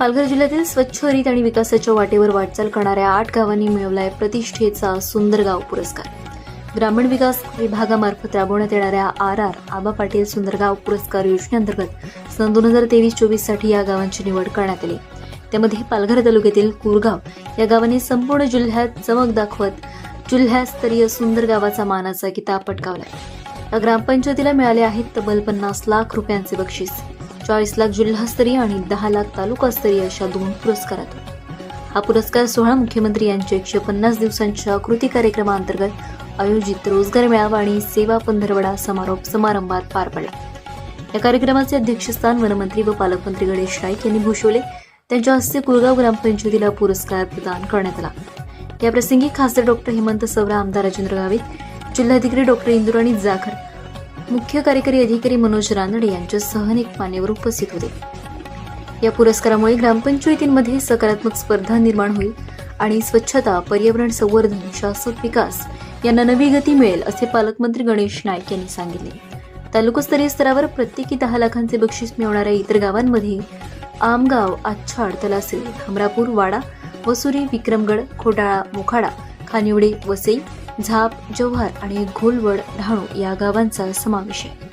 पालघर जिल्ह्यातील स्वच्छ हरित आणि विकासाच्या वाटेवर वाटचाल करणाऱ्या आठ गावांनी मिळवलाय प्रतिष्ठेचा सुंदर गाव पुरस्कार. ग्रामीण विकास विभागामार्फत राबवण्यात येणाऱ्या आर आर आबा पाटील सुंदरगाव पुरस्कार योजनेअंतर्गत सन दोन हजार तेवीस चोवीससाठी या गावांची निवड करण्यात आली. त्यामध्ये पालघर तालुक्यातील कुरगाव या गावाने संपूर्ण जिल्ह्यात चमक दाखवत जिल्ह्यास्तरीय सुंदर गावाचा मानाचा किताब पटकावला या ग्रामपंचायतीला मिळाले आहेत तब्बल पन्नास लाख रुपयांचे बक्षीस. चाळीस लाख जिल्हास्तरीय आणि दहा लाख तालुकास्तरीय अशा दोन पुरस्कारात हा पुरस्कार सोहळा मुख्यमंत्री यांच्या एकशे पन्नास दिवसांच्या कृती कार्यक्रमाअंतर्गत आयोजित रोजगार मेळावा आणि सेवा पंधरवडा समारोप समारंभात पार पडला. या कार्यक्रमाचे अध्यक्षस्थान वनमंत्री व पालकमंत्री गणेश नाईक यांनी भूषवले. त्यांच्या हस्ते कुळगाव ग्रामपंचायतीला पुरस्कार प्रदान करण्यात आला. याप्रसंगी खासदार डॉक्टर हेमंत सवरा आमदार राजेंद्र गावित जिल्हाधिकारी डॉक्टर इंदुराणी जाखर मुख्य कार्यकारी अधिकारी मनोज रानडे यांच्यासह अनेक मान्यवर उपस्थित होते. या पुरस्कारामुळे ग्रामपंचायतींमध्ये सकारात्मक स्पर्धा निर्माण होईल आणि स्वच्छता पर्यावरण संवर्धन शाश्वत विकास यांना नवी गती मिळेल असे पालकमंत्री गणेश नाईक यांनी सांगितले. तालुकास्तरीय स्तरावर प्रत्येकी दहा लाखांचे बक्षीस मिळवणाऱ्या इतर गावांमध्ये आमगाव आच्छाड तलासरी हमरापूर वाडा वसुरी विक्रमगड खोटाळा मोखाडा खानिवडे वसई झाप जव्हार आणि घोलवड डहाणू या गावांचा समावेश आहे.